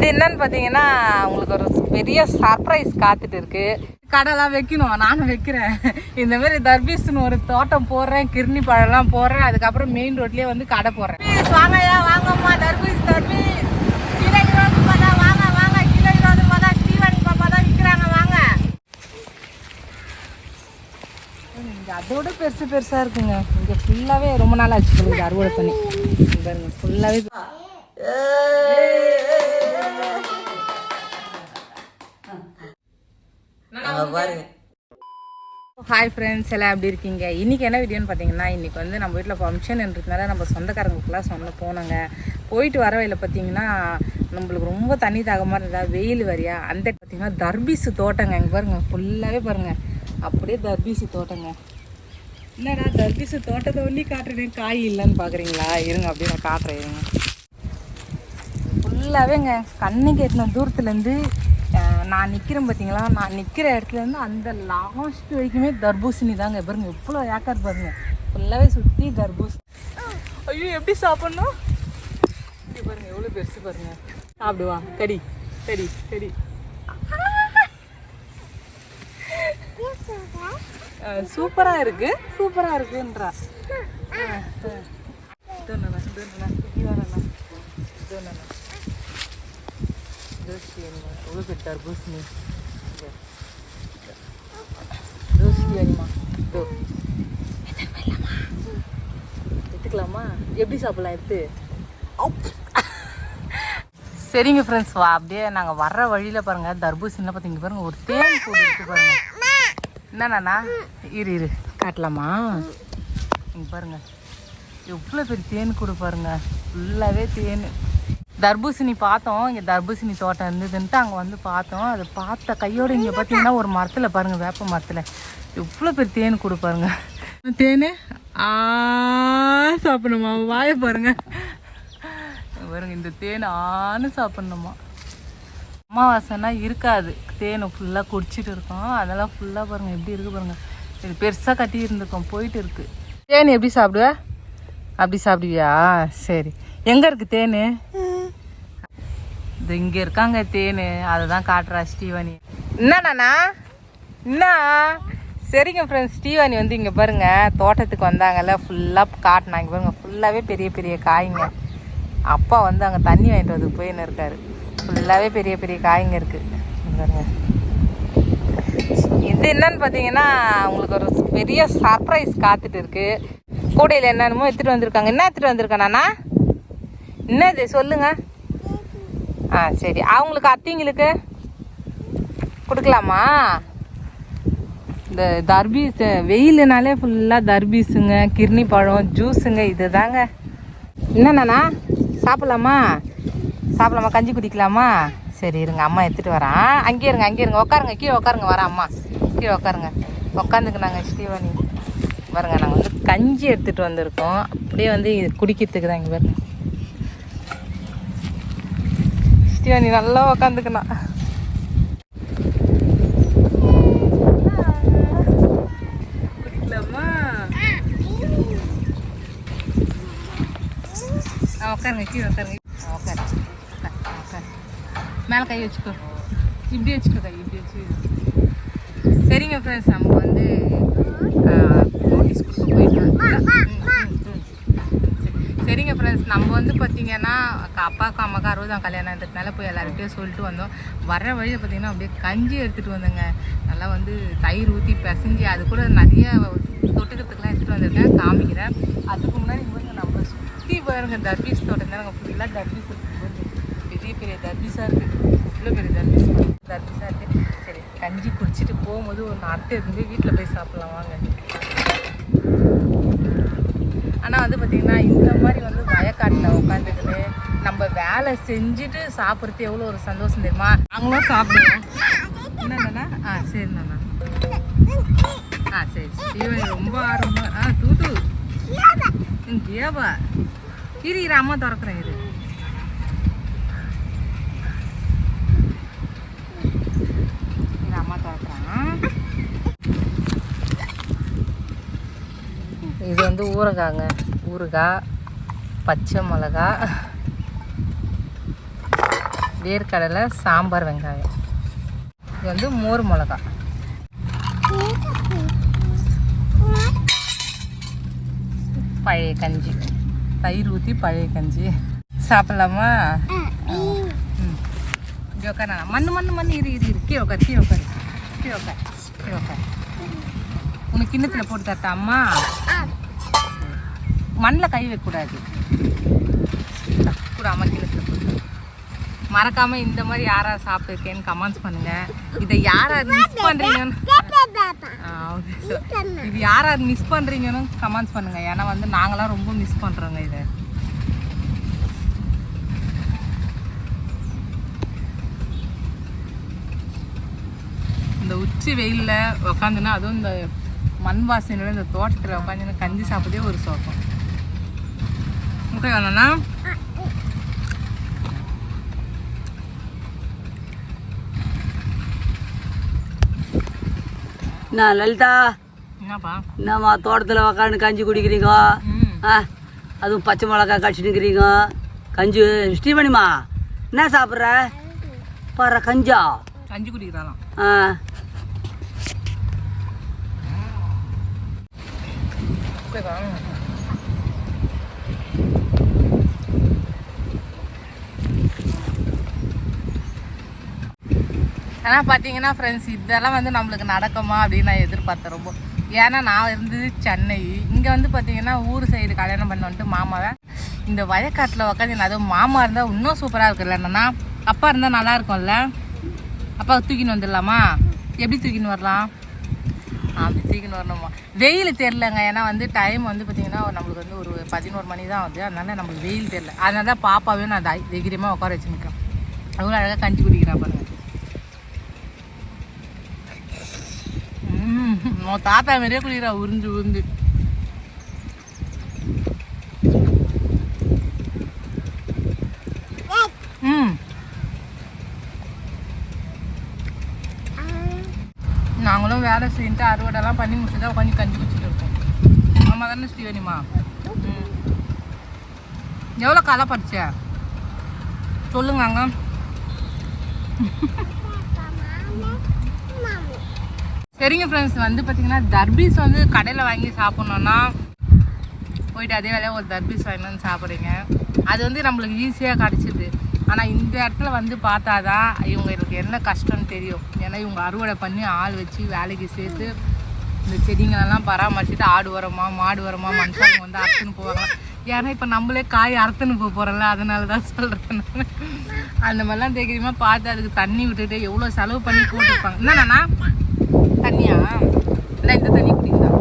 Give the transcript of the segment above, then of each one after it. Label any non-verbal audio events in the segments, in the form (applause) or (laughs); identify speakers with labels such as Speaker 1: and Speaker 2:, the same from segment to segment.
Speaker 1: இது என்னன்னு பார்த்தீங்கன்னா உங்களுக்கு ஒரு பெரிய சர்ப்ரைஸ் காத்துட்டு இருக்கு. கடைலாம் வைக்கணும் நானும் வைக்கிறேன். இந்த மாதிரி தர்பீஸ்னு ஒரு தோட்டம் போடுறேன் கிருணி பழம்லாம் போடுறேன் அதுக்கப்புறம் மெயின் ரோட்லயே வந்து கடை போடுறேன். வாங்கய்யா வாங்கம்மா தர்பீஸ் தர்பீஸ். கிலோ இருபது தான் வாங்க வாங்க கிலோ இருபது ரூபாய் தான் ஸ்ரீவாணி பாப்பா தான் விற்கிறாங்க வாங்க. இங்க அதோட பெருசு பெருசா இருக்குங்க. இங்க ஃபுல்லாவே ரொம்ப நாள் ஆச்சு அறுவடை பண்ணி. பாருங்க ஃபுல்லாவே
Speaker 2: பாருங்க.
Speaker 1: ஹாய் ஃப்ரெண்ட்ஸ் எல்லாம் எப்படி இருக்கீங்க? இன்றைக்கி என்ன வீடியோன்னு பார்த்தீங்கன்னா இன்றைக்கி வந்து நம்ம வீட்டில் ஃபங்க்ஷன் இருக்கிறதுனால நம்ம சொந்தக்காரங்களுக்குலாம் சொன்ன போனோங்க. போயிட்டு வர வழியில் பார்த்தீங்கன்னா நம்மளுக்கு ரொம்ப தண்ணி தாகமாக இருந்தா வெயில் வரியா? அந்த பார்த்தீங்கன்னா தர்பீசு தோட்டங்க. இங்கே பாருங்க ஃபுல்லாகவே பாருங்க. அப்படியே தர்பீசு தோட்டங்க. என்னடா தர்பீசு தோட்டத்தை ஒல்லி காட்டுறேன்? காய் இல்லைன்னு பார்க்குறீங்களா இருங்க அப்படியே நான் காட்டுறேன் இருங்க. ஃபுல்லாகவேங்க கண்ணுக்கு எட்டின தூரத்துலேருந்து நான் நிற்கிறேன் பார்த்தீங்களா? நான் நிற்கிற இடத்துலேருந்து அந்த லாஸ்ட் வரைக்குமே தர்பூசணி தாங்க. பாருங்க எவ்வளோ ஏக்கர் பாருங்க. ஃபுல்லாகவே சுற்றி தர்பூஸ் ஐயோ எப்படி சாப்பிட்ணும்? இப்படி பாருங்க எவ்வளோ பெருசு பாருங்க. சாப்பிடுவா. கடி கடி கடி. சூப்பராக இருக்கு. சூப்பராக இருக்குன்றா. அஹ், சுற்றி இதோ நானா, இதோ நானா, இங்க எவ்வளோ பெரிய தர்பூசணி தோசை எடுத்துக்கலாமா எப்படி சாப்பிடலாம் எடுத்து சரிங்க ஃப்ரெண்ட்ஸ் வா அப்படியே நாங்கள் வர்ற வழியில் பாருங்கள் தர்பூசணியில் பார்த்தீங்க பாருங்கள் ஒரு தேன் கூட எடுத்து பாருங்கள் என்னண்ணா இரு இரு காட்டலாமா? இங்கே பாருங்கள் எவ்வளோ பெரிய தேன் கூட பாருங்க. ஃபுல்லாகவே தேன். தர்பூசணி பார்த்தோம். இங்கே தர்பூசணி தோட்டம் இருந்ததுன்ட்டு அங்கே வந்து பார்த்தோம். அதை பார்த்த கையோடு இங்கே பார்த்தீங்கன்னா ஒரு மரத்தில் பாருங்கள் வேப்ப மரத்தில். எவ்வளோ பெரிய தேன் கொடுப்பாருங்க தேன்? ஆ சாப்பிடணுமா? வாயை பாருங்க. பாருங்க இந்த தேன் ஆன்னு சாப்பிடணுமா? அமாவாசைனா இருக்காது. தேனை ஃபுல்லாக குடிச்சிட்டு இருக்கோம். அதெல்லாம் ஃபுல்லாக பாருங்கள் எப்படி இருக்குது பாருங்கள் இது பெருசாக கட்டி இருந்திருக்கோம் போயிட்டு இருக்கு. தேன் எப்படி சாப்பிடுவ? அப்படி சாப்பிடுவியா? சரி. எங்கே இருக்குது தேன்? இது இங்கே இருக்காங்க தேன். அதுதான் காட்டுறா ஸ்டீவனி. என்னண்ணா? என்ன? சரிங்க ஃப்ரெண்ட்ஸ் ஸ்டீவானி வந்து இங்கே பாருங்க தோட்டத்துக்கு வந்தாங்கல்ல ஃபுல்லாக காட்டினாங்க பாருங்க. ஃபுல்லாகவே பெரிய பெரிய காய்ங்க. அப்பா வந்து அங்கே தண்ணி வாங்கிட்டு வந்து போயின்னு இருக்காரு. ஃபுல்லாகவே பெரிய பெரிய காய்ங்க இருக்குது பாருங்க. இது என்னன்னு பார்த்தீங்கன்னா உங்களுக்கு ஒரு பெரிய சர்ப்ரைஸ் காத்துட்டு இருக்கு. கூடையில் என்னென்னமோ எடுத்துகிட்டு வந்திருக்காங்க. என்ன எடுத்துகிட்டு வந்திருக்கானா என்னது? சொல்லுங்க. ஆ சரி. அவங்களுக்கு அத்திங்களுக்கு கொடுக்கலாமா? இந்த தர்பீஸ் வெயிலுனாலே ஃபுல்லாக தர்பீஸுங்க கிர்னி பழம் ஜூஸுங்க இது தாங்க என்னண்ணா சாப்பிட்லாமா? சாப்பிடலாமா? கஞ்சி குடிக்கலாமா? சரி இருங்க. அம்மா எடுத்துகிட்டு வரேன். அங்கேயே இருங்க அங்கேயே இருங்க. உட்காருங்க கீழே உட்காருங்க வரேன் அம்மா. கீழே உட்காருங்க உட்காந்துக்குனாங்க ஸ்ரீவாணி பாருங்க நாங்கள் வந்து கஞ்சி எடுத்துகிட்டு வந்திருக்கோம். அப்படியே வந்து குடிக்கிறதுக்கு தான் இங்கே பாருங்க. ஸ்ரீவாணி நல்லா உக்காந்துக்கணா குடிக்கலாமா ஆ உட்காருங்க கீழே உட்காருங்க உட்காரு உட்காரு, மேலே கை வச்சுக்கோ. இப்படி வச்சுக்கோ கை இப்படி வச்சு. சரிங்க ஃப்ரெண்ட்ஸ் நம்ம வந்து நோட்டீஸ் கொடுக்க போயிட்டோம் சரிங்க ஃப்ரெண்ட்ஸ் நம்ம வந்து பார்த்தீங்கன்னா அப்பாவுக்கு அம்மாவுக்கு அறுபதாம் கல்யாணன்றதுனால போய் எல்லாருக்கிட்டையும் சொல்லிட்டு வந்தோம். வர வழியில் பார்த்தீங்கன்னா அப்படியே கஞ்சி எடுத்துகிட்டு வந்தோங்க. நல்லா வந்து தயிர் ஊற்றி பிசைஞ்சு அது கூட நிறைய தொட்டுக்கிறதுக்குலாம் எடுத்துகிட்டு வந்திருக்கேன். காமிக்கிறேன். அதுக்கு முன்னாடி இங்க நம்ம சுற்றி பாருங்க தர்பீஸ் தோட்டம் தான் ஃபுல்லாக தர்பீஸ் பெரிய பெரிய தர்பீஸாக இருக்குது இவ்வளோ பெரிய தர்பீஸ். தர்பீஸாக இருக்குது சரி கஞ்சி குடிச்சிட்டு போகும்போது ஒரு அர்த்தம் இருந்து வீட்டில் போய் சாப்பிட்லாம் வாங்க. ஆனால் வந்து பார்த்திங்கன்னா இந்த மாதிரி வந்து வயக்காட்டில் உட்காந்துக்கிட்டு நம்ம வேலை செஞ்சுட்டு சாப்பிட்றது எவ்வளோ ஒரு சந்தோஷம் தெரியுமா? நாங்களும் சாப்பிடுவோம். என்னண்ணா ஆ சரிண்ணா ஆ சரி சிவனி ரொம்ப ஆர்வமா ஆ தூது. கேபா இரு இரு அம்மா திறக்கிறேன் இரு அம்மா திறக்கிறேன் இது வந்து ஊறுகாங்க. ஊறுகாய் பச்சை மிளகா வேர்க்கடலை சாம்பார் வெங்காயம். இது வந்து மோர் மிளகா. பழைய கஞ்சி. தயிர் ஊற்றி பழைய கஞ்சி. சாப்பிட்லாமா? ம். இங்கே உட்கார மண்ணு மண்ணு மண்ணு. இரு இரு இரு. கீழே உட்காரு கீழே உட்காரு கீழே உட்காரு கீழே உட்காரு உனக்கு கிண்ணத்தில் போட்டு தரட்டா அம்மா? மண்ணில் கை வைக்கக்கூடாது. கூட அமைக்கிறது மறக்காமல் மறக்காம இந்த மாதிரி யாரா சாப்பிட்டுருக்கேன்னு கமெண்ட்ஸ் பண்ணுங்க. இதை யாரா மிஸ் பண்றீங்கன்னு. இது யாரா மிஸ் பண்றீங்கன்னு கமெண்ட்ஸ் பண்ணுங்க. ஏன்னா வந்து நாங்களாம் ரொம்ப மிஸ் பண்றோங்க இதை. இந்த உச்சி வெயிலில் உக்காந்துன்னா அதுவும் இந்த மண் வாசனையோட இந்த தோட்டத்தில் உட்காந்துன்னு கஞ்சி சாப்பிட்டே ஒரு சோகம். முட்டை வேணும்னா
Speaker 2: நான் லலிதா?
Speaker 1: என்னப்பா?
Speaker 2: என்னம்மா தோட்டத்தில் உக்காந்து கஞ்சி குடிக்கிறீங்க? ஆ அதுவும் பச்சை மிளகா கடிச்சிட்டுக்கிறீங்க கஞ்சி ஸ்ரீமணிமா என்ன சாப்பிட்ற? பாரு கஞ்சா.
Speaker 1: கஞ்சி குடிக்கிறாளாம்.
Speaker 2: ஆ.
Speaker 1: ஆனால் பார்த்தீங்கன்னா ஃப்ரெண்ட்ஸ் இதெல்லாம் வந்து நம்மளுக்கு நடக்குமா அப்படின்னு நான் எதிர்பார்த்தேன் ரொம்ப. ஏன்னா நான் இருந்தது சென்னை. இங்கே வந்து பார்த்தீங்கன்னா ஊர் சைடு கல்யாணம் பண்ண வந்துட்டு மாமாவை. இந்த வயக்காட்டில் உட்காந்து அதுவும் மாமா இருந்தால் இன்னும் சூப்பராக இருக்குல்ல என்னன்னா அப்பா இருந்தால் நல்லா இருக்கும்ல. அப்பா தூக்கின்னு வந்துடலாமா? எப்படி தூக்கின்னு வரலாம்? அப்படி தூக்கின்னு வரணுமா? வெயில் தெரிலங்க ஏன்னா வந்து டைம் வந்து பார்த்திங்கன்னா நம்மளுக்கு வந்து ஒரு பதினோரு மணி தான் ஆகுது. அதனால நம்மளுக்கு வெயில் தெரில அதனால தான் பாப்பாவையும் நான் தை- தைரியமாக உட்கார வச்சு நிற்கிறேன் அவ்வளோ அழகாக கஞ்சி குடிக்கிறா பாருங்க. உன் தாத்தா மாதிரியே குளிக்கிறா உறிஞ்சு உறிஞ்சு. ம். நாங்களும் வேலை செஞ்சுட்டு அறுவடைலாம் பண்ணி முடிச்சு தான் உட்காந்து கஞ்சி குடிச்சிட்டு இருக்கோம். ஆமாம் தானே ஸ்ரீவனிமா ம். எவ்வளோ களை படிச்ச சொல்லுங்க அங்க. சரிங்க ஃப்ரெண்ட்ஸ் வந்து பார்த்தீங்கன்னா தர்பீஸ் வந்து கடையில் வாங்கி சாப்பிட்ணுன்னா போயிட்டு அதே வேலையாக ஒரு தர்பீஸ் வாங்கிட்டு வந்து சாப்பிட்றீங்க. அது வந்து நம்மளுக்கு ஈஸியாக கிடச்சிது. ஆனால் இந்த இடத்துல வந்து பார்த்தா தான் இவங்களுக்கு என்ன கஷ்டம்னு தெரியும். ஏன்னா இவங்க அறுவடை பண்ணி ஆள் வச்சு வேலைக்கு சேர்த்து இந்த செடிங்களெல்லாம் பராமரிச்சுட்டு ஆடு உரமா மாடு உரமா மனுஷங்க வந்து அறுத்துன்னு போவாங்க. ஏன்னா இப்போ நம்மளே காய் அறுத்துன்னு போக போகிறோம்ல அதனால தான் சொல்கிறேன் அந்த மாதிரிலாம் தெரியுமா பார்த்து அதுக்கு தண்ணி விட்டுட்டு எவ்வளோ செலவு பண்ணி போட்டுருப்பாங்க. என்னண்ணா தண்ணியா? இல்லை இந்த தண்ணி குடிக்கலாம்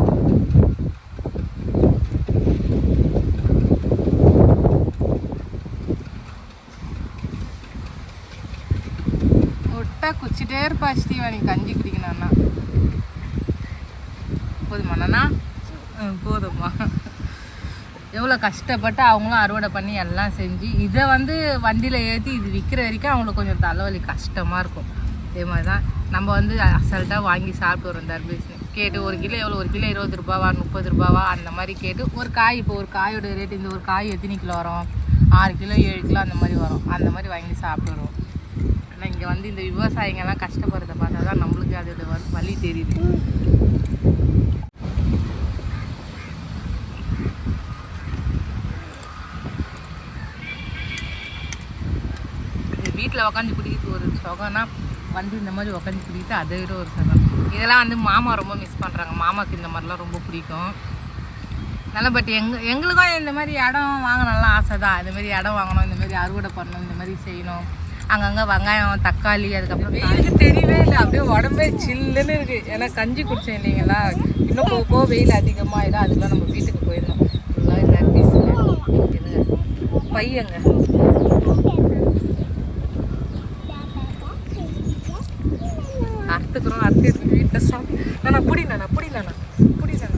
Speaker 1: விட்டா குச்சிட்டே இருப்பா ஸ்ரீவாணி கஞ்சி குடிக்கணும்னா போதுமா ம், போதும்மா. எவ்வளோ கஷ்டப்பட்டு அவங்களும் அறுவடை பண்ணி எல்லாம் செஞ்சு இதை வந்து வண்டியில் ஏற்றி இது விற்கிற வரைக்கும் அவங்களுக்கு கொஞ்சம் தலைவலி கஷ்டமாக இருக்கும். அதே மாதிரி தான் நம்ம வந்து அசல்ட்டாக வாங்கி சாப்பிட்டு வரோம் தர்பூசணி. கேட்டு ஒரு கிலோ எவ்வளோ ஒரு கிலோ இருபது ரூபாவா முப்பது ரூபாவா? அந்த மாதிரி கேட்டு ஒரு காய் இப்போ ஒரு காயோட ரேட் இந்த ஒரு காய் எத்தனை கிலோ வரும்? ஆறு கிலோ ஏழு கிலோ அந்த மாதிரி வரும். அந்த மாதிரி வாங்கி சாப்பிட்டு வருவோம் ஆனால் இங்கே வந்து இந்த விவசாயிங்கெல்லாம் கஷ்டப்படுறத பார்த்தா தான் நம்மளுக்கு அதோட வழி வலி தெரியுது. வீட்டில் உக்காந்து பிடிக்கிறது ஒரு சுகம்னா வந்து இந்த மாதிரி உட்காந்து குடிக்கிட்டு அதை விட ஒரு சுகம் இதெல்லாம் வந்து மாமா ரொம்ப மிஸ் பண்ணுறாங்க மாமாவுக்கு இந்த மாதிரிலாம் ரொம்ப பிடிக்கும். நல்லா பட் எங்க எங்களுக்கும் இந்த மாதிரி இடம் வாங்கணும்லாம் ஆசை தான். இந்த மாதிரி இடம் வாங்கணும் இந்த மாதிரி அறுவடை பண்ணணும் இந்த மாதிரி செய்யணும். அங்கங்கே வெங்காயம் தக்காளி அதுக்கப்புறம் வெயிலுக்கு தெரியவே இல்லை. அப்படியே உடம்பே சில்லுன்னு இருக்குது ஏன்னா கஞ்சி குடிச்சேன் இல்லைங்களா? இன்னும் போக போக வெயில் அதிகமாகிடும் அதுக்கெல்லாம் நம்ம வீட்டுக்கு போயிடணும். ஃபுல்லாக இந்த பையங்க. அடுத்து அறுத்து வீட்டில் சாப்பிட்டு நான் புடி நானா புடி நானா புடி நானா.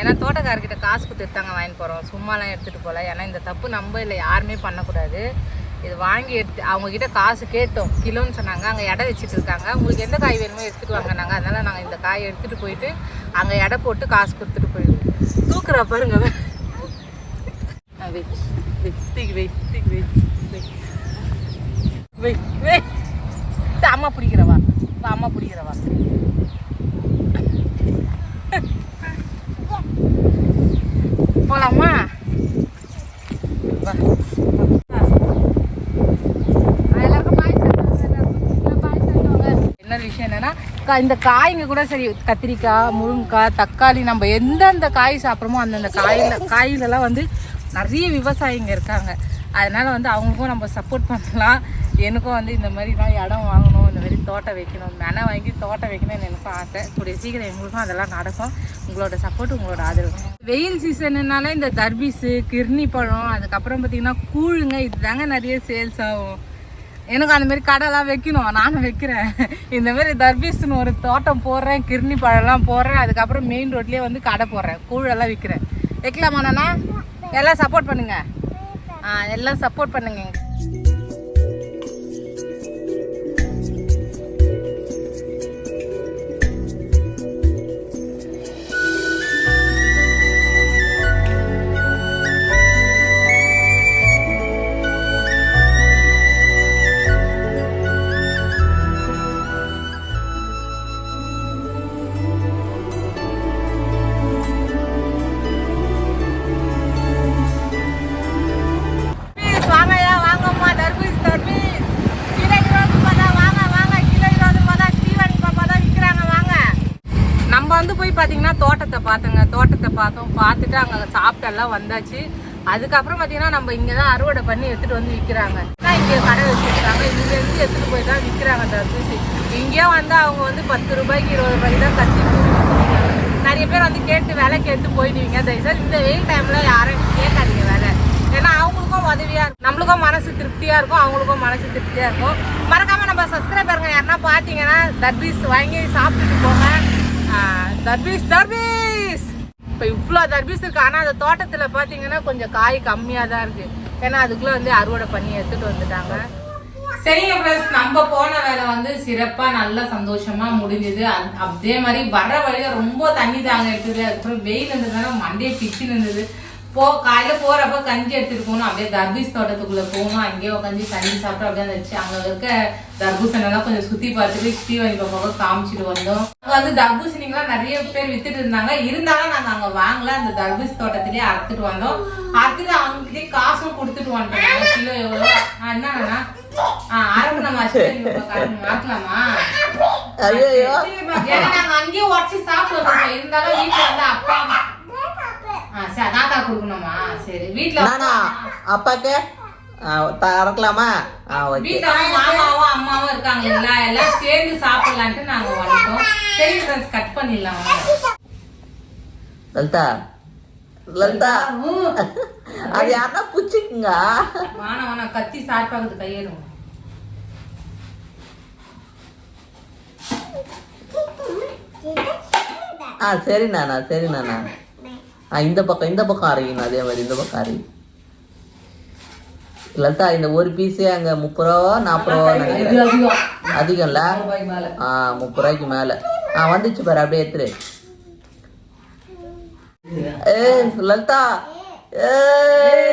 Speaker 1: ஏன்னா தோட்டக்காரர்கிட்ட காசு கொடுத்துட்டு தாங்க வாங்கிட்டு போகிறோம் சும்மாலாம் எடுத்துகிட்டு போகல ஏன்னா இந்த தப்பு நம்ம இல்லை யாருமே பண்ணக்கூடாது. இது வாங்கி எடுத்து அவங்கக்கிட்ட காசு கேட்டோம். கிலோன்னு சொன்னாங்க. அங்கே எடை வச்சுட்டு இருக்காங்க. உங்களுக்கு எந்த காய் வேணுமோ எடுத்துட்டு வாங்க நாங்கள் அதனால் நாங்கள் இந்த காய் எடுத்துகிட்டு போயிட்டு அங்கே எடை போட்டு காசு கொடுத்துட்டு போயிடுவோம். தூக்குறா பாருங்க. அவ. ஆ, வை வெய் வெய் வை அம்மா பிடிக்கிறவா? வா, அம்மா பிடிக்கிறவா? போலாமா வா எல்லாருக்கும் பாய் என்ன விஷயம் என்னன்னா கா- இந்த காய்ங்க கூட சரி கத்திரிக்காய் முருங்கைக்காய் தக்காளி நம்ம எந்தெந்த காய் சாப்பிட்றோமோ அந்தந்த காயில் காயிலெல்லாம் வந்து நிறைய விவசாயிங்க இருக்காங்க. அதனால வந்து அவங்களுக்கும் நம்ம சப்போர்ட் பண்ணலாம். எனக்கும் வந்து இந்த மாதிரி தான் இடம் வாங்கணும் இந்த மாதிரி தோட்டம் வைக்கணும் மெனை வாங்கி தோட்டம் வைக்கணும்னு எனக்கும் ஆசை. கூடிய சீக்கிரம் எங்களுக்கும் அதெல்லாம் நடக்கும். உங்களோட சப்போர்ட் உங்களோட ஆதரவு. வெயில் சீசனுனால இந்த தர்பீஸு கிர்னி பழம் அதுக்கப்புறம் பார்த்தீங்கன்னா கூழுங்க இதுதாங்க நிறைய சேல்ஸ் ஆகும். எனக்கு அந்த மாதிரி கடைலாம் வைக்கணும். நானும் வைக்கிறேன். இந்த மாதிரி தர்பீஸ்னு ஒரு தோட்டம் போடுறேன் கிர்னி பழம்லாம் போடுறேன் அதுக்கப்புறம் மெயின் ரோட்லேயே வந்து கடை போடுறேன் கூழெல்லாம் விற்கிறேன் வைக்கலாமாண்ணா எல்லாம் சப்போர்ட் பண்ணுங்க. ஆ எல்லாம் சப்போர்ட் பண்ணுங்க. பார்த்தோங்க பார்த்தோம் பார்த்துட்டு அங்கே சாப்பிட்டெல்லாம் வந்தாச்சு. அதுக்கப்புறம் பார்த்தீங்கன்னா நம்ம இங்கே தான் அறுவடை பண்ணி எடுத்துகிட்டு வந்து விற்கிறாங்க இங்கே கடை வச்சுருக்காங்க. இங்கேருந்து எடுத்துகிட்டு போய் தான் விற்கிறாங்க தர்பூசி இங்கேயே வந்து அவங்க வந்து பத்து ரூபாய்க்கு இருபது ரூபாய்க்கு தான் கட்டி நிறைய பேர் வந்து கேட்டு வேலை கேட்டு போயிடுவீங்க. தயவுசார் இந்த வெயில் டைமில் யாரும் கேட்காதீங்க வேலை. ஏன்னா அவங்களுக்கும் உதவியாக இருக்கும். நம்மளுக்கும் மனசு திருப்தியாக இருக்கும். அவங்களுக்கும் மனசு திருப்தியாக இருக்கும். மறக்காமல் நம்ம சப்ஸ்கிரைபருங்க யாருன்னா பார்த்தீங்கன்னா தர்பீஸ் வாங்கி சாப்பிட்டுட்டு போங்க. தர்பீஸ் தர்பீஸ்! இப்போ இவ்வளோ தர்பீஸ் இருக்குது ஆனால் அந்த தோட்டத்தில் பார்த்தீங்கன்னா கொஞ்சம் காய் கம்மியாக தான் இருக்குது ஏன்னா அதுக்குள்ளே வந்து அறுவடை பண்ணி எடுத்துகிட்டு வந்துட்டாங்க. சரிங்க ஃப்ரெண்ட்ஸ் நம்ம போன வேலை வந்து சிறப்பாக நல்ல சந்தோஷமாக முடிஞ்சுது. அதே மாதிரி வர்ற வழியில் ரொம்ப தண்ணி தாங்க எடுத்தது அதுக்கப்புறம் வெயில் இருந்ததுனால மண்டே பிச்சு இருந்தது. போ காலையில போறப்ப கஞ்சி எடுத்துட்டு போகணும். அப்படியே தர்பீஸ் தோட்டத்துக்குள்ள போகணும். அங்கேயே உட்காந்து கஞ்சி சாப்பிட்டு அப்படியே இருந்துச்சு அங்க இருக்க தர்பூசணி எல்லாம் கொஞ்சம் சுத்தி பார்த்துட்டு ஸ்ரீவாணி பாப்பாவை காமிச்சிட்டு வந்தோம். அங்க வந்து தர்பூசணிங்கெல்லாம் நிறைய பேர் வித்துட்டு இருந்தாங்க. இருந்தாலும் நாங்க அங்க வாங்கல. அந்த தர்பூஸ் தோட்டத்திலேயே அறுத்துட்டு வந்தோம். அறுத்துட்டு அவங்ககிட்டயே காசும் கொடுத்துட்டு வந்துட்டோம். கிலோ எவ்வளோ? என்னன்னா மாத்தலாமா?
Speaker 3: ஐயோ
Speaker 1: ஏன்னா நாங்க அங்கேயே உடச்சி சாப்பிடுவோம். இருந்தாலும் வீட்டுல வந்து அப்பா சரி, தாத்தா. கொடுக்கணுமா? சரி. வீட்டுல
Speaker 3: நானா அப்பாக்கு? ஆ, த- இறக்கலாமா ஆ ஓகே.
Speaker 1: வீட்டுல மாமாவும் அம்மாவும் இருக்காங்க இல்ல எல்லாம் சேர்ந்து சாப்பிடலான்ட்டு நாங்க வந்துட்டோம். சரி ஃப்ரெண்ட்ஸ் கட் பண்ணிடலாம்.
Speaker 3: லலிதா லலிதா. அது யாருன்னா புச்சுக்குங்க.
Speaker 1: கத்தி சாப்பிட்டாக்குது கையேறும்
Speaker 3: ஆ சரி நானா சரி நானா. ஆ இந்த பக்கம் இந்த பக்கம் அரைக்கணும் அதே மாதிரி இந்த பக்கம் அரை லலிதா இந்த ஒரு பீஸே அங்க முப்பது ரூபா நாற்பது ரூபா நினைக்கிறேன். அதிகம்ல? ஆ முப்பது ரூபாய்க்கு மேல. ஆ வந்துச்சு பாரு அப்படியே எடுத்துரு. ஏய் லலிதா. ஏய்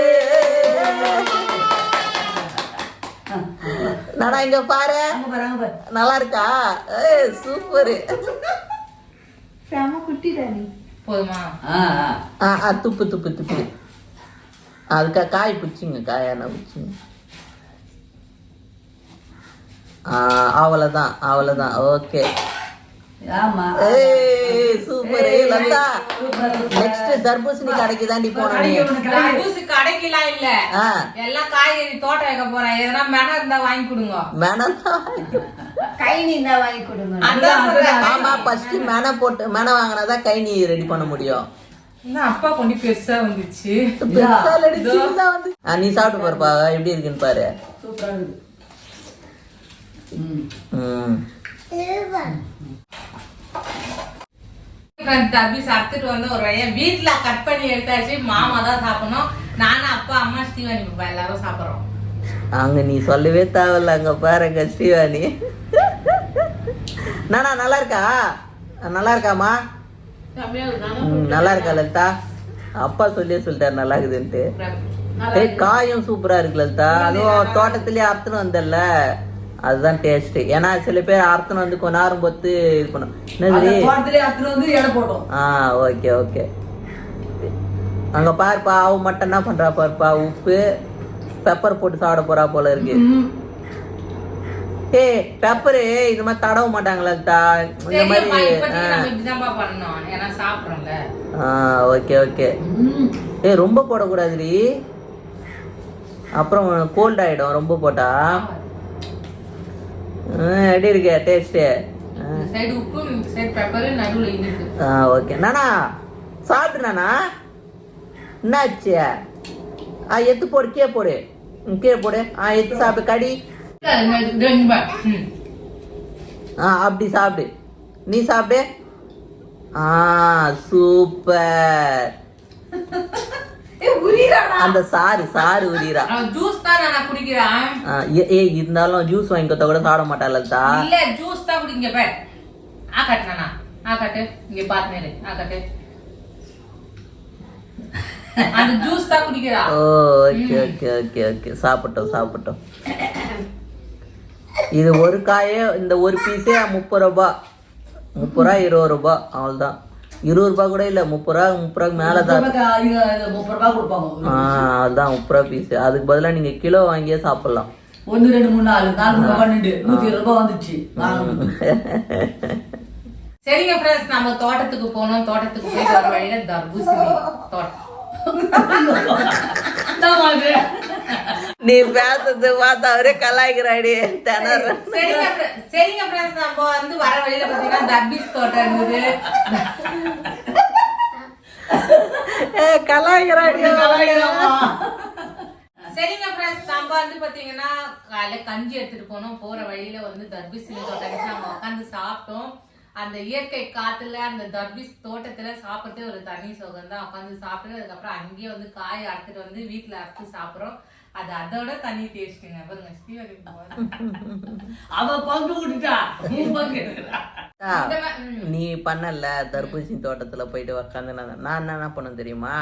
Speaker 3: நானா இங்க பாரு. நல்லா இருக்கா? ஏய் சூப்பர்.
Speaker 1: போதுமா?
Speaker 3: ஆ ஆ. துப்பு துப்பு துப்பு. அதுக்கா காய் பிடிச்சிங்க காயான பிடிச்சிங்க. ஆ அவ்வளோதான் அவ்வளோதான் ஓகே. சூப்பர் லதா. நெக்ஸ்ட் தர்பூசணி கடைக்கு தாண்டி போனோம் நீ.
Speaker 1: தர்பூசு கடைக்கெல்லாம் இல்ல.
Speaker 3: ஆ.
Speaker 1: எல்லாம் காய்கறி தோட்டம் வைக்க போறேன். எதனா மென இருந்தா வாங்கி கொடுங்க.
Speaker 3: மேனம் ஆமா ஃபர்ஸ்ட் மேனை போட்டு மேனை வாங்கினாதான் கை நீ ரெடி பண்ண முடியும்.
Speaker 1: என்ன அப்பா கொண்டு பெருசா வந்துச்சு.
Speaker 3: நீ சாப்பிட்டு பாருப்பா எப்படி இருக்குன்னு பாரு.
Speaker 1: தர்பீஸ் அறுத்துட்டு வந்து ஒரு வழியா வீட்டுல கட் பண்ணி எடுத்தாச்சு. மாமா தான் சாப்பிடணும். நானும் அப்பா அம்மா ஸ்ரீவாணி எல்லாரும் சாப்பிடுறோம்.
Speaker 3: அங்க நீ சொல்லவே தேவையில்ல அங்க பாருங்க ஸ்ரீவாணி. நானா நல்லா இருக்கா நல்லா இருக்காமா நல்லா இருக்கா லலிதா? அப்பா சொல்லியே சொல்லிட்டாரு நல்லா இருக்குதுன்ட்டு ஏய் காயும் சூப்பரா இருக்கு லலிதா. அதுவும் தோட்டத்திலேயே அறுத்துன்னு வந்தல்ல அதுதான் டேஸ்ட் ஏன்னா சில பேர் அறுத்துன்னு வந்து கொஞ்ச நேரம் பொத்து இது பண்ணும். ஆ ஓகே ஓகே. அங்க பாருப்பா அவ மட்டும் என்ன பண்றா பாருப்பா உப்பு பெப்பர் போட்டு சாப்பிட போறா போல இருக்கு. ஏய் பெப்பரு இது மாதிரி தடவ மாட்டாங்களா லலிதா இந்த மாதிரி ஆ. Okay okay. ஏய் ரொம்ப போடக்கூடாதுடி. அப்புறம் கோல்ட் ஆயிடும் ரொம்ப போட்டா. எப்படி இருக்கு டேஸ்ட்டு ஆ. ஓகே. நானா சாப்பிட்டு நானா? என்னாச்சு? ஆ எத்து போடு கீழே போடு. கீழே போடு. ஆ எத்து சாப்பிடு கடி. அப்படி சாப்பிடு. நீ சாப்பிடு. ஆ சூப்பர். அந்த சாறு சாறு
Speaker 1: ஜூஸ் தான் நான் குடிக்கிறான்.
Speaker 3: ஏ- இருந்தாலும் ஜூஸ் வாங்கி கொடுத்தா கூட சாப்பிட மாட்டா லலிதா.
Speaker 1: இல்ல ஜூஸ் தான் குடிங்க பே. ஆ கட்டுனா ஆ கட்டு. இங்க பாத்துனே ஆ கட்டு. அந்த ஜூஸ் தான் குடிக்கிறா.
Speaker 3: Okay okay okay okay. சாப்பிட்டோம் சாப்பிட்டோம். இது ஒரு காயே இந்த ஒரு பீஸே முப்பது ரூபா. முப்பது ரூபா இருபது ரூபா அவ்வளோதான் இருபது ரூபா கூட இல்லை முப்பது ரூபா முப்பது ரூபாய்க்கு மேலே தான். ஆ அதுதான் முப்பது ரூபா பீஸ் அதுக்கு பதிலாக நீங்கள் கிலோ வாங்கியே சாப்பிட்லாம்.
Speaker 2: ஒன்னு ரெண்டு மூணு நாலு நாலு பன்னெண்டு. நூத்தி இருபது ரூபாய் வந்துச்சு. (laughs)
Speaker 1: சரிங்க ஃப்ரெண்ட்ஸ் நம்ம தோட்டத்துக்கு போனோம். தோட்டத்துக்கு போயிட்டு வர வழியில தர்பூசணி தோட்டம்.
Speaker 3: நீ பேசுறது பார்த்தா அவரே கலாய்க்கிறாடி திணற.
Speaker 1: சரிங்க சரிங்க ஃப்ரெண்ட்ஸ் நம்ம வந்து வர வழியில பாத்தீங்கன்னா தர்பீஸ் தோட்டம் இருந்தது.
Speaker 3: கலாய்க்கிறாடி.
Speaker 2: கலாய்க்கிறாம்மா.
Speaker 1: சரிங்க ஃப்ரெண்ட்ஸ் நம்ம வந்து பாத்தீங்கன்னா காலையில கஞ்சி எடுத்துட்டு போனோம். போற வழியில வந்து தர்பீசணி தோட்டம். நம்ம உட்காந்து சாப்பிட்டோம். அந்த இயற்கை காத்துல அந்த தர்பீஸ் தோட்டத்துல சாப்பிட்டு ஒரு தனி சுகம் தான் உட்காந்து சாப்பிட்டு அதுக்கப்புறம் அங்கேயே வந்து காய் அறுத்துட்டு வந்து வீட்டுல அறுத்து சாப்பிடுறோம். அது அதோட தனி டேஸ்ட்டுங்க பாருங்க ஸ்ரீவரி
Speaker 2: அவ பங்கு விட்டுட்டா நீ பங்கு.
Speaker 3: நீ பண்ணல தர்பூசணி தோட்டத்துல போயிட்டு உக்காந்து நான் என்ன பண்ணேன் தெரியுமா?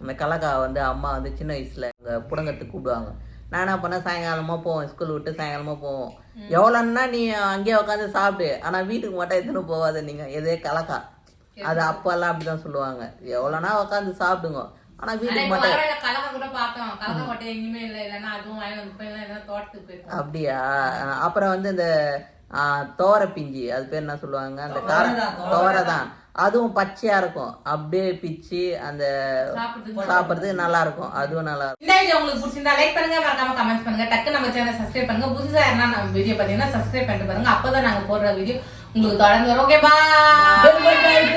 Speaker 3: அந்த கலக்கா வந்து அம்மா வந்து சின்ன வயசுல புடங்கத்துக்கு கூப்பிடுவாங்க. நான் என்ன பண்ணேன் சாயங்காலமா போவோம். ஸ்கூல் விட்டு சாயங்காலமா போவோம். எவ்வளோன்னா நீ அங்கேயே உட்காந்து சாப்பிடு. ஆனா வீட்டுக்கு மட்டும் எடுத்துன்னு போகாத நீங்க? எதே கலக்கா? அது அப்பெல்லாம் அப்படிதான் சொல்லுவாங்க. எவ்வளோனா உட்காந்து சாப்பிடுங்க. ஆனா
Speaker 1: ஆனா
Speaker 3: வீட்டுக்கு மட்டும் அப்படியா? அப்புறம் வந்து இந்த தோர பிஞ்சி. அது பேர் என்ன சொல்லுவாங்க? அந்த கார தோரை தான். அதுவும் பச்சையா இருக்கும். அப்படியே பிச்சு அந்த
Speaker 1: சாப்பிடுறதுக்கு
Speaker 3: நல்லா இருக்கும். அதுவும் நல்லா இருக்கும்.
Speaker 1: இந்த வீடியோ உங்களுக்கு பிடிச்சிருந்தா லைக் பண்ணுங்க மறக்காம கமெண்ட் பண்ணுங்க. டக்கு நம்ம சேனல் சப்ஸ்கிரைப் பண்ணுங்க. புதுசா யாருன்னா நம்ம வீடியோ பாத்தீங்கன்னா சப்ஸ்கிரைப் பண்ணிட்டு பாருங்க. அப்பதான் நாங்க போடுற வீடியோ உங்களுக்கு தொடர்ந்து வரும். Okay bye
Speaker 2: bell